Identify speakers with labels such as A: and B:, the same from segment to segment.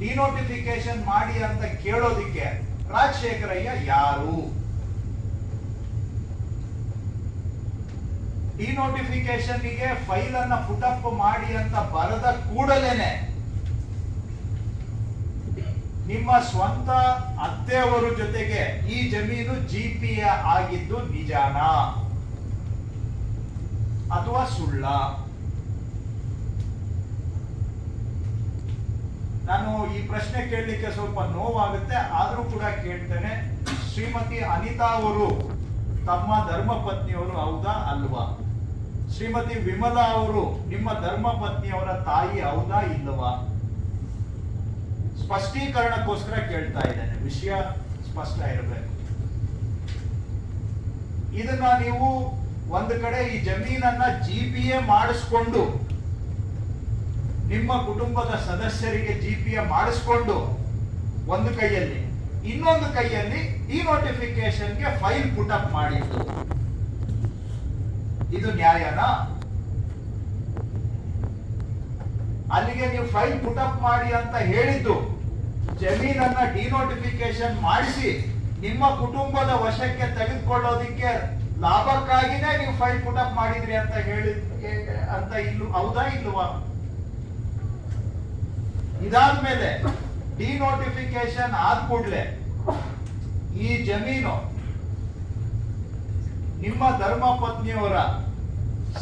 A: Denotification ಮಾಡಿ ಅಂತ ಕೇಳೋದಿಕ್ಕೆ ರಾಜಶೇಖರಯ್ಯ ಯಾರು? ಡಿನೋಟಿಫಿಕೇಶನ್ಗೆ ಫೈಲ್ ಅನ್ನ ಪುಟಪ್ ಮಾಡಿ ಅಂತ ಬರದ ಕೂಡಲೇನೆ ನಿಮ್ಮ ಸ್ವಂತ ಅತ್ತೆಯವರ ಜೊತೆಗೆ ಈ ಜಮೀನು ಜಿ ಪಿ ಆಗಿದ್ದು ನಿಜಾನ ಅಥವಾ ಸುಳ್ಳ? ನಾನು ಈ ಪ್ರಶ್ನೆ ಕೇಳಲಿಕ್ಕೆ ಸ್ವಲ್ಪ ನೋವಾಗುತ್ತೆ, ಆದರೂ ಕೂಡ ಕೇಳ್ತೇನೆ. ಶ್ರೀಮತಿ ಅನಿತಾ ಅವರು ತಮ್ಮ ಧರ್ಮ ಪತ್ನಿಯವರು ಹೌದಾ ಅಲ್ವಾ? ಶ್ರೀಮತಿ ವಿಮಲಾ ಅವರು ನಿಮ್ಮ ಧರ್ಮ ಪತ್ನಿಯವರ ತಾಯಿ ಹೌದಾ ಇಲ್ಲವಾ? ಸ್ಪಷ್ಟೀಕರಣಕ್ಕೋಸ್ಕರ ಕೇಳ್ತಾ ಇದ್ದೇನೆ. ವಿಷಯ ಸ್ಪಷ್ಟ ಇರಬೇಕು. ಇದನ್ನ ನೀವು ಒಂದು ಕಡೆ ಈ ಜಮೀನನ್ನ ಜಿ ಪಿ ಎ ಮಾಡಿಸ್ಕೊಂಡು ನಿಮ್ಮ ಕುಟುಂಬದ ಸದಸ್ಯರಿಗೆ ಜಿ ಪಿ ಎ ಮಾಡಿಸ್ಕೊಂಡು ಒಂದು ಕೈಯಲ್ಲಿ, ಇನ್ನೊಂದು ಕೈಯಲ್ಲಿ ಈ ನೋಟಿಫಿಕೇಶನ್ಗೆ ಫೈಲ್ ಪುಟಪ್ ಮಾಡಿದ್ದು. ಇದು ನ್ಯಾಯನಾ? ಅಲ್ಲಿಗೆ ನೀವು ಫೈಲ್ ಪುಟಪ್ ಮಾಡಿ ಅಂತ ಹೇಳಿದ್ದು, ಜಮೀನನ್ನ ಡಿನೋಟಿಫಿಕೇಶನ್ ಮಾಡಿಸಿ, ನಿಮ್ಮ ಕುಟುಂಬದ ವಶಕ್ಕೆ ತೆಗೆದುಕೊಳ್ಳೋದಿಕ್ಕೆ ಲಾಭಕ್ಕಾಗಿನೇ ನೀವು ಫೈಲ್ ಪುಟಪ್ ಮಾಡಿದ್ರಿ ಅಂತ ಹೇಳಿ, ಅಂತ ಇಲ್ಲ, ಹೌದಾ ಇಲ್ವಾ? ಇದಾದ್ಮೇಲೆ ಡಿನೋಟಿಫಿಕೇಶನ್ ಆದ ಕೂಡಲೇ ಈ ಜಮೀನು ನಿಮ್ಮ ಧರ್ಮ ಪತ್ನಿಯವರ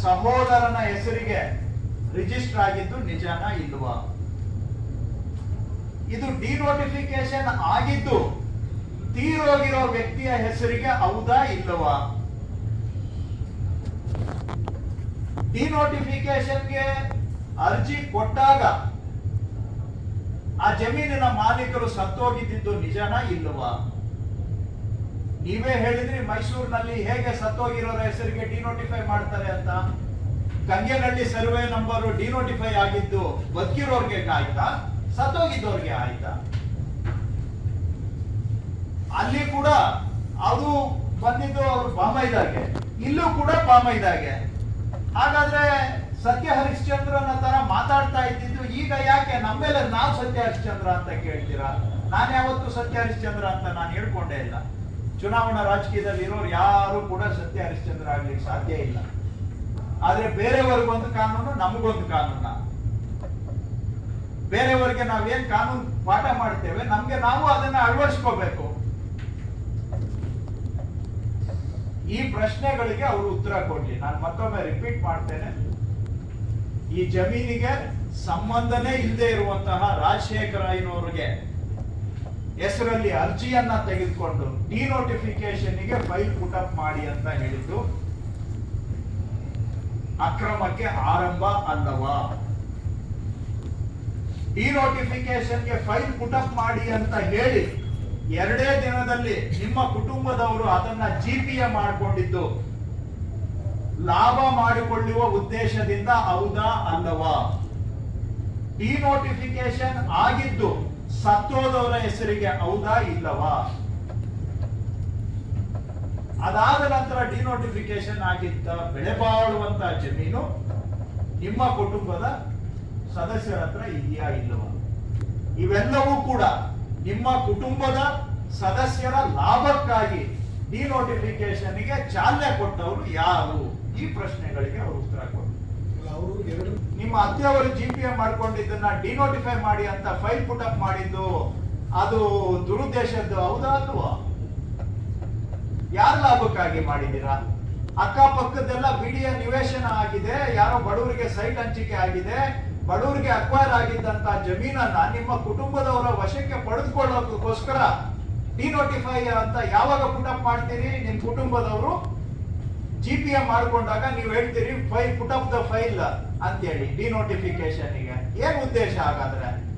A: ಸಹೋದರನ ಹೆಸರಿಗೆ ರಿಜಿಸ್ಟರ್ ಆಗಿದ್ದು ನಿಜಾನ ಇಲ್ವಾ? ಇದು ಡಿನೋಟಿಫಿಕೇಶನ್ ಆಗಿದ್ದು ತೀರೋಗಿರೋ ವ್ಯಕ್ತಿಯ ಹೆಸರಿಗೆ ಹೌದಾ ಇಲ್ಲವಾ? ಡಿನೋಟಿಫಿಕೇಶನ್ಗೆ ಅರ್ಜಿ ಕೊಟ್ಟಾಗ ಆ ಜಮೀನಿನ ಮಾಲೀಕರು ಸತ್ತೋಗಿದ್ದು ನಿಜನಾ ಇಲ್ಲವಾ? ನೀವೇ ಹೇಳಿದ್ರಿ ಮೈಸೂರಿನಲ್ಲಿ ಹೇಗೆ ಸತ್ತೋಗಿರೋರ ಹೆಸರಿಗೆ ಡಿನೋಟಿಫೈ ಮಾಡ್ತಾರೆ ಅಂತ. ಕಂಗೇನಹಳ್ಳಿ ಸರ್ವೆ ನಂಬರ್ ಡಿನೋಟಿಫೈ ಆಗಿದ್ದು ಬದುಕಿರೋರ್ಗೆ ಆಯ್ತಾ? ಸತ್ತೋಗಿದ್ದವ್ರಿಗೆ ಆಯ್ತಾ? ಅಲ್ಲಿ ಕೂಡ ಅದು ಬಂದಿದ್ದು ಅವ್ರು ಬಾಮೈದಾಗೆ ಇಲ್ಲೂ ಕೂಡ ಬಾಮೈದಾಗೆ ಹಾಗಾದ್ರೆ ಸತ್ಯ ಹರಿಶ್ಚಂದ್ರನ ತರ ಮಾತಾಡ್ತಾ ಇದ್ದಿದ್ದು ಈಗ ಯಾಕೆ ನಮ್ಮೆಲ್ಲ ನಾವು ಸತ್ಯ ಹರಿಶ್ಚಂದ್ರ ಅಂತ ಕೇಳ್ತೀರಾ? ನಾನು ಯಾವತ್ತು ಸತ್ಯ ಹರಿಶ್ಚಂದ್ರ ಅಂತ ನಾನು ಹೇಳ್ಕೊಂಡೇ ಇಲ್ಲ. ಚುನಾವಣಾ ರಾಜಕೀಯದಲ್ಲಿ ಇರೋರು ಯಾರು ಕೂಡ ಸತ್ಯ ಹರಿಶ್ಚಂದ್ರ ಆಗ್ಲಿಕ್ಕೆ ಸಾಧ್ಯ ಇಲ್ಲ. ಆದ್ರೆ ಬೇರೆಯವ್ರಿಗೊಂದು ಕಾನೂನು, ನಮಗೊಂದು ಕಾನೂನ. ಬೇರೆಯವರಿಗೆ ನಾವೇನ್ ಕಾನೂನು ಪಾಠ ಮಾಡ್ತೇವೆ, ನಮ್ಗೆ ನಾವು ಅದನ್ನ ಅಳವಡಿಸ್ಕೋಬೇಕು. ಈ ಪ್ರಶ್ನೆಗಳಿಗೆ ಅವರು ಉತ್ತರ ಕೊಡ್ಲಿ. ನಾನು ಮತ್ತೊಮ್ಮೆ ರಿಪೀಟ್ ಮಾಡ್ತೇನೆ. ಈ ಜಮೀನಿಗೆ ಸಂಬಂಧನೇ ಇಲ್ಲದೆ ಇರುವಂತಹ ರಾಜಶೇಖರ ಅಯ್ಯನವರಿಗೆ ಹೆಸರಲ್ಲಿ ಅರ್ಜಿಯನ್ನ ತೆಗೆದುಕೊಂಡು ಡಿನೋಟಿಫಿಕೇಶನ್ಗೆ ಫೈಲ್ ಪುಟಪ್ ಮಾಡಿ ಅಂತ ಹೇಳಿದ್ದು, ಅಕ್ರಮಕ್ಕೆ ಆರಂಭ ಅಲ್ಲವಾ? ಡಿನೋಟಿಫಿಕೇಶನ್ಗೆ ಫೈಲ್ ಪುಟಪ್ ಮಾಡಿ ಅಂತ ಹೇಳಿ ಎರಡೇ ದಿನದಲ್ಲಿ ನಿಮ್ಮ ಕುಟುಂಬದವರು ಅದನ್ನ ಜಿಪಿಎ ಮಾಡಿಕೊಂಡಿದ್ದು ಲಾಭ ಮಾಡಿಕೊಳ್ಳುವ ಉದ್ದೇಶದಿಂದ ಹೌದಾ ಅಲ್ಲವಾ? ಡಿನೋಟಿಫಿಕೇಶನ್ ಆಗಿದ್ದು ಸತ್ತೋದವರ ಹೆಸರಿಗೆ ಹೌದಾ ಇಲ್ಲವಾ? ಅದಾದ ನಂತರ ಡಿನೋಟಿಫಿಕೇಶನ್ ಆಗಿದ್ದ ಬೆಳೆ ಬಾಳುವಂತ ಜಮೀನು ನಿಮ್ಮ ಕುಟುಂಬದ ಸದಸ್ಯರ ಹತ್ರ ಇದೆಯಾ ಇಲ್ಲವಾ? ಇವೆಲ್ಲವೂ ಕೂಡ ನಿಮ್ಮ ಕುಟುಂಬದ ಸದಸ್ಯರ ಲಾಭಕ್ಕಾಗಿ ಡಿನೋಟಿಫಿಕೇಶನ್ಗೆ ಚಾಲನೆ ಕೊಟ್ಟವರು ಯಾರು? ಈ ಪ್ರಶ್ನೆಗಳಿಗೆ ಅವರು ಉತ್ತರ ಕೊಟ್ಟರು ನಿಮ್ಮ ಅತ್ತೆಯವರು ಜಿ ಪಿ ಎಂ ಮಾಡ್ಕೊಂಡಿದ್ದನ್ನ ಡಿನೋಟಿಫೈ ಮಾಡಿ ಅಂತ ಫೈಲ್ ಪುಟ್ ಅಪ್ ಮಾಡಿದ್ದು ಅದು ದುರುದ್ದೇಶದ್ದು ಹೌದಾ ಅಲ್ವಾ ಯಾರ ಲಾಭಕ್ಕಾಗಿ ಮಾಡಿದ್ದೀರಾ? ಅಕ್ಕಪಕ್ಕದೆಲ್ಲ ಬಿಡಿಯ ನಿವೇಶನ ಆಗಿದೆ ಯಾರೋ ಬಡವರಿಗೆ ಸೈಟ್ ಹಂಚಿಕೆ ಆಗಿದೆ ಬಡವರಿಗೆ ಅಕ್ವೈರ್ ಆಗಿದ್ದಂತ ಜಮೀನನ್ನ ನಿಮ್ಮ ಕುಟುಂಬದವರ ವಶಕ್ಕೆ ಪಡೆದುಕೊಳ್ಳೋದಕ್ಕೋಸ್ಕರ ಡಿನೋಟಿಫೈ ಅಂತ ಯಾವಾಗ ಪುಟಪ್ ಮಾಡ್ತೀರಿ? ನಿಮ್ಮ ಕುಟುಂಬದವರು ಜಿ ಪಿ ಎಂ ಮಾಡ್ಕೊಂಡಾಗ ನೀವು ಹೇಳ್ತೀರಿ, file, put up the file ಅಂತೇಳಿ ಡಿನೋಟಿಫಿಕೇಶನ್ ಏನ್ ಉದ್ದೇಶ ಹಾಗಾದ್ರೆ?